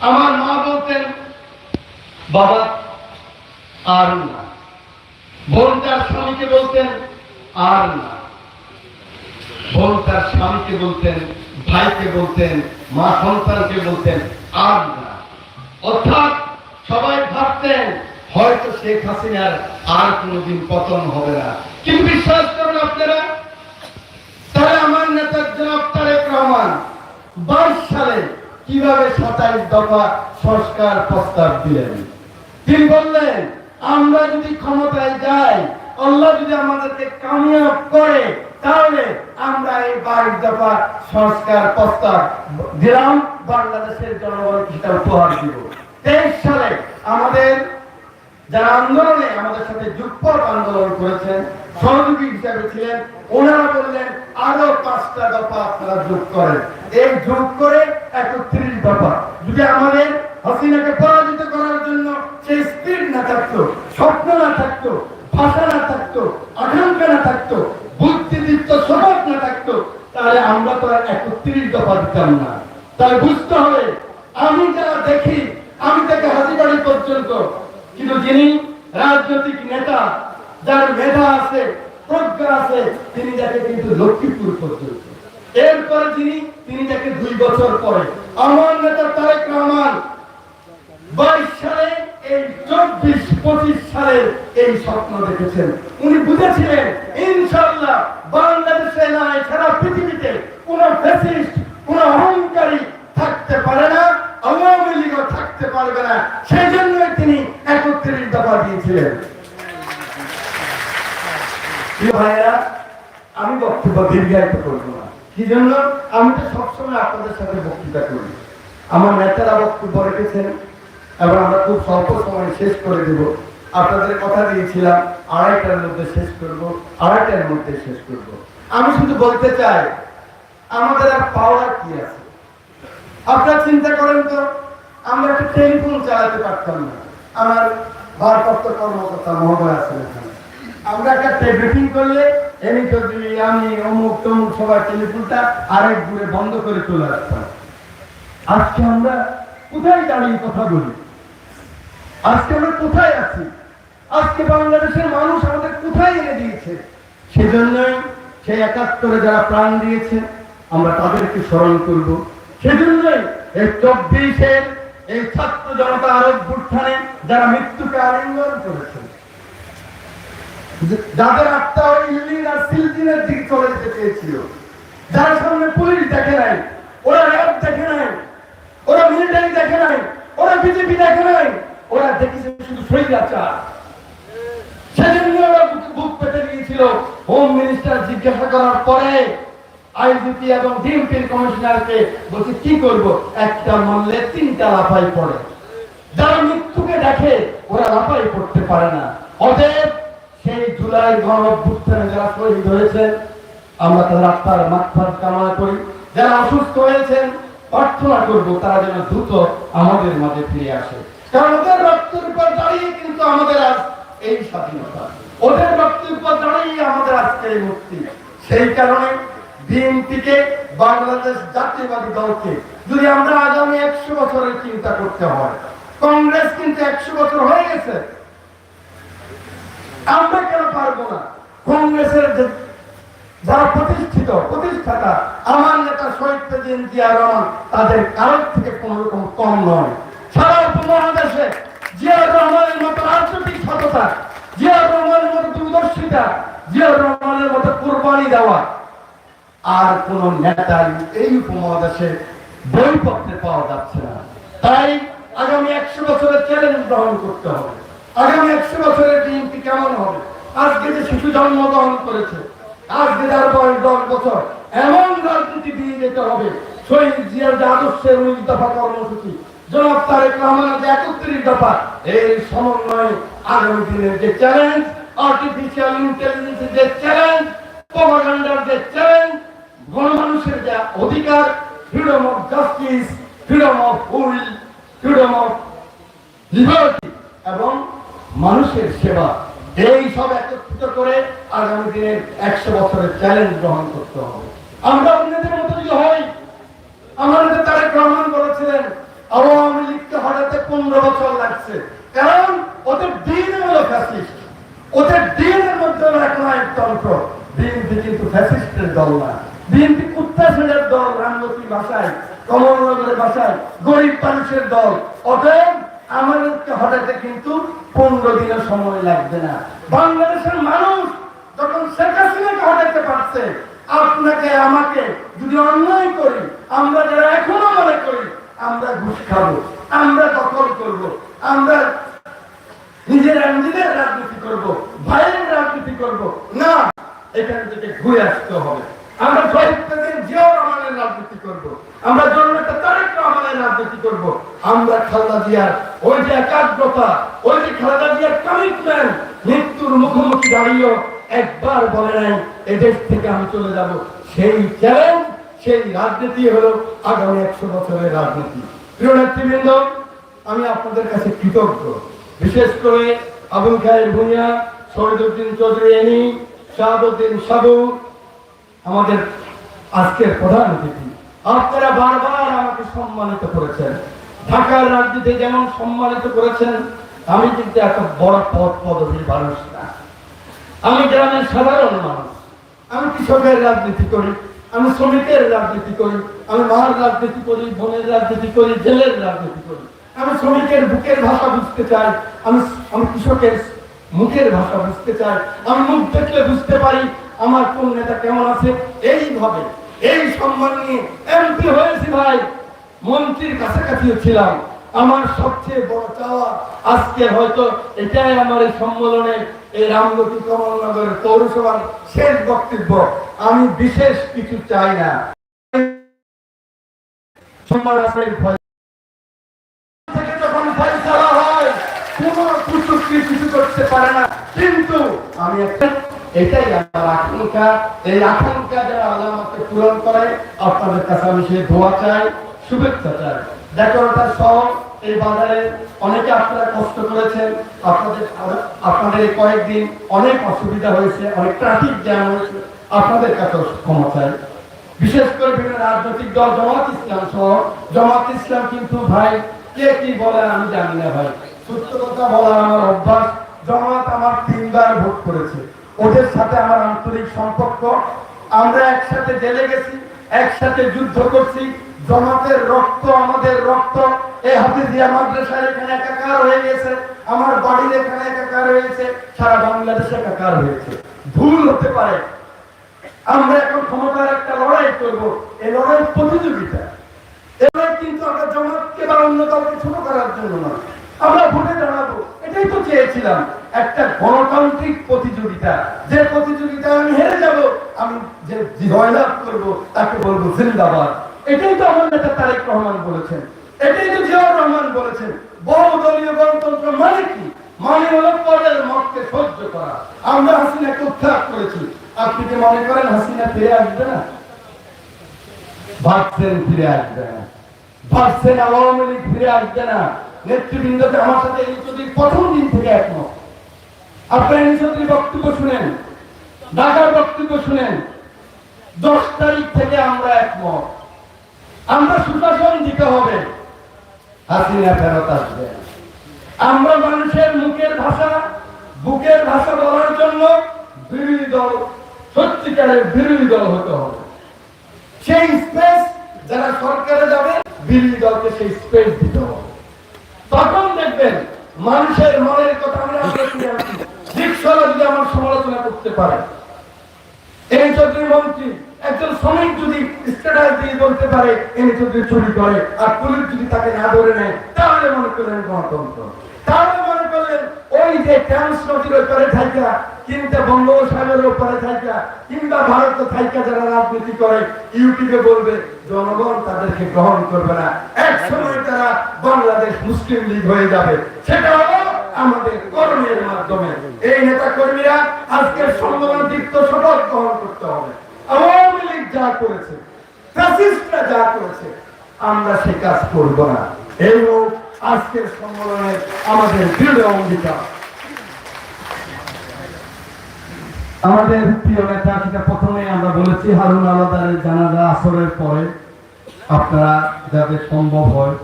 আমার মা বলতেন, বাবা আর না। বোন তার স্বামীকে বলতেন আর না। বোন তার স্বামীকে বলতেন, ভাইকে বলতেন, মা সন্তানকে বলতেন আর না। অর্থাৎ সবাই ভাবতেন, হয়তো শেখ হাসিনার আর কোনোদিন পতন হবে না। কিন্তু বিশ্বাস করুন আপনারা, তারা আমার নেতা জনাব তারেক রহমান, বাইশ সালে কীভাবে সাতাইশ দফা সংস্কার প্রস্তাব দিলেন? তিনি বললেন, আমরা যদি ক্ষমতায় যাই, আল্লাহ যদি আমাদেরকে কামিয়াব করে, তাহলে আমরা এই বাইশ দফা সংস্কার প্রস্তাব দিলাম, বাংলাদেশের জনগণকে সেটা উপহার দিব। তেইশ সালে আমাদের যারা আন্দোলনে আমাদের সাথে যুগপথ আন্দোলন করেছেন, সহযোগী হিসাবে ছিলেন, ওনারা বললেন, আরও পাঁচটা দফা আপনারা যোগ করেন। এই যোগ করে একত্রিশ দফা যদি আমাদের হাসিনাকে পরাজিত করার জন্য সেই স্পিড না থাকতো, স্বপ্ন না থাকতো, ভাষা না থাকতো, আকাঙ্ক্ষা না থাকতো, বুদ্ধিদীপ্ত স্বভাব না থাকতো, তাহলে আমরা তো আর একত্রিশ দফা দিতাম না। তাহলে বুঝতে হবে, আমি যারা দেখি, আমি থেকে হাজিবাড়ি পর্যন্ত। কিন্তু যিনি রাজনৈতিক নেতা, যার মেধা আছে, প্রজ্ঞা আছে, তিনি যাকে কিন্তু লক্ষ্মীপুর পর্যন্ত এরপরে তিনি তিনি যাকে দুই বছর পরে। আমার নেতা তারেক রহমান, বাইশ সালে এই চব্বিশ, পঁচিশ সালে এই স্বপ্ন দেখেছেন। উনি বুঝেছিলেন ইনশাল্লাহ বাংলাদেশে নয় সারা পৃথিবীতে কোন ফেসিস্ট কোন অহংকারী থাকতে পারে না, আওয়ামী লীগও থাকতে পারবে না। সেই জন্যই তিনি একত্রিশ দফা দিয়েছিলেন। ভাইয়েরা, আমি বক্তব্য দীর্ঘায়িত করব না। কি জন্য? আমি তো সবসময় আপনাদের সাথে বক্তৃতা করি। আমার নেতারা বক্তব্য রেখেছেন, এবং আমরা খুব স্বল্প সময় শেষ করে দেব। আপনাদের কথা দিয়েছিলাম, আড়াইটার মধ্যে শেষ করব, আড়াইটার মধ্যে শেষ করব। আমি শুধু বলতে চাই, আমাদের আর পাওয়ার কি আছে? আপনারা চিন্তা করেন তো, আমরা একটা টেলিফোন চালাতে পারতাম না। আমার ভারপ্রাপ্ত কর্মকর্তা মহোদয় আছেন এখানে। আমরা একটা ব্রিফিং করলে এমনি চৌধুরী আমি, অমুক, তমুক সবাই টেলিফোনটা আরেক দূরে বন্ধ করে চলে আসতাম। আজকে আমরা কোথায় দাঁড়িয়ে কথা বলি? আজকে আমরা কোথায় আছি? আজকে বাংলাদেশের মানুষ আমাদের কোথায় এনে দিয়েছে? সেই একাত্তরে যারা প্রাণ দিয়েছে, আমরা তাদেরকে স্মরণ করব। সেজন্যই এই চব্বিশের এই ছাত্র জনতা আরব উত্থানে যারা মৃত্যুকে আলিঙ্গন করেছে যাদের আত্মা ওই ইলিন আর সিলজিনের দিকে চলে যেতে চেয়েছিল, যারা সামনে পুলিশ দেখে নাই, ওরা র্যাব দেখে নাই, ওরা মিলিটারি দেখে নাই, ওরা বিজেপি দেখে নাই, ওরা দেখেছে শুধু স্বৈরাচার। সেজন্য ওরা বুক- পেতে গিয়েছিল, হোম মিনিস্টার জিজ্ঞাসা করার পরে আইজিপি এবং ডিএমপির কমিশনারকে বলছে, কি করব? একটা মারলে তিনটা লাফাই পড়ে। যারা মৃত্যুকে দেখে, ওরা লাফাই পড়তে পারে না। অতএব সেই জুলাই গণ যারা শহীদ হয়েছেন, আমরা তাদের আত্মার কামনা করি। যারা অসুস্থ হয়েছেন, প্রার্থনা করব তারা যেন দ্রুত আমাদের মাঝে ফিরে আসে। কারণ ওদের রক্তের উপর দাঁড়িয়ে কিন্তু আমাদের আজ এই স্বাধীনতা। ওদের রক্তের উপর দাঁড়িয়ে আমাদের আজকে এই মুক্তি। সেই কারণে বাংলাদেশ জাতীয়বাদী দলকে যদি আমরা আগামী একশো বছরের চিন্তা করতে হয়, কংগ্রেস কিন্তু একশো বছর হয়ে গেছে আমরা কেন পারব না? কংগ্রেসের যারা প্রতিষ্ঠিত, প্রতিষ্ঠাতা, আমার নেতা শহীদ জিয়া রহমান, তাদের কারোর থেকে কোন রকম কম নয়। সারা উপমহাদেশে জিয়া রহমানের মতো রাজনৈতিক সততা, জিয়া রহমানের মতো দূরদর্শিতা, জিয়া রহমানের মতো কোরবানি দেওয়া। আর কোন নেতা এই উপমহাদেশে বইপত্রে পাওয়া যাচ্ছে না। তাই আগামী একশো বছরের চ্যালেঞ্জ গ্রহণ করতে হবে। আগামী একশো বছরের দিনটি কেমন হবে? আজকে যে শিশু জন্মগ্রহণ করেছে, আজকে যার বয়স দশ বছর, এমন রাজনীতি দিয়ে যেতে হবে। শহীদ জিয়ার যে আদর্শের উনিশ দফা কর্মসূচি, জনাব তারেক রহমানের যে একত্রিশ দফা এই সমন্বয়ে আগামী দিনের যে চ্যালেঞ্জ আর্টিফিশিয়াল ইন্টেলিজেন্সের যে চ্যালেঞ্জ প্রপাগান্ডার যে চ্যালেঞ্জ গণমানুষের যে অধিকার freedom of justice freedom of will freedom of liberty এবং মানুষের সেবা। এই সব একত্রিত করে আগামী দিনের একশো বছরের চ্যালেঞ্জ গ্রহণ করতে হবে। আমরা অন্যদের মতো যদি হই, আমাদের তারেক রহমান বলেছিলেন, আওয়ামী লীগ পনেরো বছর লাগছে। কারণ ওদের দিন হলো ফ্যাসিস্ট ওদের দিনের মধ্যে হলো একনায়কতন্ত্র বিএনপি কিন্তু ফ্যাসিস্টের দল না। বিএনপি কুত্তাসেনের দল রাজনৈতিক ভাষায়, কমলনগরের ভাষায়, গরিব মানুষের দল। অতএব আমাদেরকে হঠাৎ কিন্তু দিনের সময় লাগবে না। বাংলাদেশের মানুষ যখন শেখ হাসিনাকে হটাতে পারছে, আপনাকে, আমাকে যদি অন্যায় করি, আমরা যারা এখনও মনে করি, আমরা ঘুষ খাব, আমরা দখল করব, আমরা নিজেরা নিজেদের রাজনীতি করব, ভাইয়ের রাজনীতি করব। না, এখান থেকে ঘুরে আসতে হবে। আমরা শহীদ প্রেসিডেন্ট জিয়াউর রহমানের রাজনীতি করব। আমরা জননেতা তারেক রহমানের রাজনীতি করব। আমরা খালেদা জিয়ার ওই যে একাগ্রতা, ওই যে খালেদা জিয়ার কমিটমেন্ট মৃত্যুর মুখোমুখি দাঁড়িয়েও একবার বলে নাই, এদেশ থেকে আমি চলে যাব। সেই চ্যালেঞ্জ সেই রাজনীতি হলো আগামী একশো বছরের রাজনীতি। প্রিয় নেতৃবৃন্দ, আমি আপনাদের কাছে কৃতজ্ঞ। বিশেষ করে আবুল খায়ের ভুঁইয়া, শহীদুদ্দিন চৌধুরী এনি শাহাবুদ্দিন সাবু, আমাদের আজকের প্রধান অতিথি। আপনারা বারবার আমাকে সম্মানিত করেছেন। ঢাকার রাজনীতি যেমন সম্মানিত করেছেন, আমি কিন্তু এত বড় পদ পদবীর মানুষ না। আমি গ্রামের সাধারণ মানুষ। আমি কৃষকের রাজনীতি করি, আমি শ্রমিকের রাজনীতি করি, আমি মার রাজনীতি করি, বোনের রাজনীতি করি, জেলের রাজনীতি করি। আমি শ্রমিকের বুকের ভাষা বুঝতে চাই, আমি আমি কৃষকের মুখের ভাষা বুঝতে চাই। আমি মুখ দেখলে বুঝতে পারি আমার কোন নেতা কেমন আছে। এইভাবে, এই সম্মান নিয়ে এমপি হয়েছি ভাই। মন্ত্রীর কাছাকাছিও ছিলাম। আমার সবচেয়ে বড় চাওয়া আজকে হয়তো এটাই আমার এই সম্মেলনে এই রামগতি কমলনগর পৌরসভার শেষ বক্তব্য। আমি বিশেষ কিছু চাই না। আপনাদের কাছে আমি সেই দোয়া চাই। রাজনৈতিক দল, জামাত ইসলাম সহ, জামাত ইসলাম কিন্তু ভাই, কে কি বলে আমি জানি না ভাই। সত্য কথা আমার অভ্যাস, জামাত আমার তিনবার ভোট করেছে। ওদের সাথে আমার আন্তরিক সম্পর্ক। আমরা একসাথে জেলে গেছি, একসাথে যুদ্ধ করছি জমাতের রক্ত, আমাদের রক্ত। এই হাফিজিয়া মাদ্রাসার এখানে একাকার হয়ে গেছে। আমার বাড়ির এখানে একাকার হয়েছে। সারা বাংলাদেশে একাকার হয়েছে। ভুল হতে পারে। আমরা এখন ক্ষমতার একটা লড়াই করব। এই লড়াই প্রতিযোগিতা। এবার কিন্তু আমরা জমাতকে বা অন্য দলকে ছোট করার জন্য না আমরা ভোটে দাঁড়াবো। এটাই তো চেয়েছিলাম। একটা গণতান্ত্রিক প্রতিযোগিতা। যে প্রতিযোগিতা আমি হেরে যাব, আমি যে জয়লাভ করব, তাকে বলব জিন্দাবাদ। এটাই তো আমার নেতা তারেক রহমান বলেছেন। এটাই তো জিয়াউর রহমান বলেছেন। বহুদলীয় গণতন্ত্র মানে কি? মানে হলো পরের মতকে সহ্য করা। আমরা হাসিনাকে উত্থাপ করেছি। আপনি কি মনে করেন হাসিনা ফিরে আসবে না? ভাবছেন ফিরে আসবে না। ভাবছেন আওয়ামী লীগ ফিরে আসবে না। নেতৃবৃন্দকে আমার সাথে এই যদি প্রথম দিন থেকে একমত। আপনারা এই যদি বক্তব্য শুনেন। ঢাকার বক্তব্য শুনেন। দশ তারিখ থেকে আমরা একমত। আমরা সুশাসন দিতে হবে। হাসিনা ফেরত আসবে। আমরা মানুষের মুখের ভাষা, বুকের ভাষা বলার জন্য বিরোধী দল, সত্যিকারের বিরোধী দল হতে হবে। সেই স্পেস যারা সরকারে যাবে, বিরোধী দলকে সেই স্পেস দিতে হবে। তখন দেখবেন মানুষের মনের কথা আমরা রিক্সাওয়ালা যদি আমার সমালোচনা করতে পারে, এই চৌধুরী মন্ত্রী একজন শ্রমিক যদি বলতে পারে এনে চুরি করে, আর পুলিশ যদি তাকে না ধরে নেয়, তাহলে মনে করলেন গণতন্ত্র। তাহলে মনে করলেন ওই যে নদীর ওপরে কিংবা বঙ্গোপসাগরের ওপরে কিংবা ভারত যারা রাজনীতি করে, ইউটিউবে বলবে, জনগণ তাদেরকে গ্রহণ করবে না। এক সময় তারা বাংলাদেশ মুসলিম লীগ হয়ে যাবে। সেটা হলো আমাদের কর্মের মাধ্যমে। এই নেতা কর্মীরা আজকের সম্মেলন দীপ্ত শপথ গ্রহণ করতে হবে। আওয়ামী লীগ যা করেছে ফ্যাসিস্টরা যা করেছে, আমরা সে কাজ করব না। এই আজকের সম্মেলনে আমাদের দৃঢ় অঙ্গীকার। আমাদের প্রিয় নেতা সেটা প্রথমে আমরা বলেছি, হারুন আলাদারের জানাজা আসরের পরে আপনারা যাদের সম্ভব হয়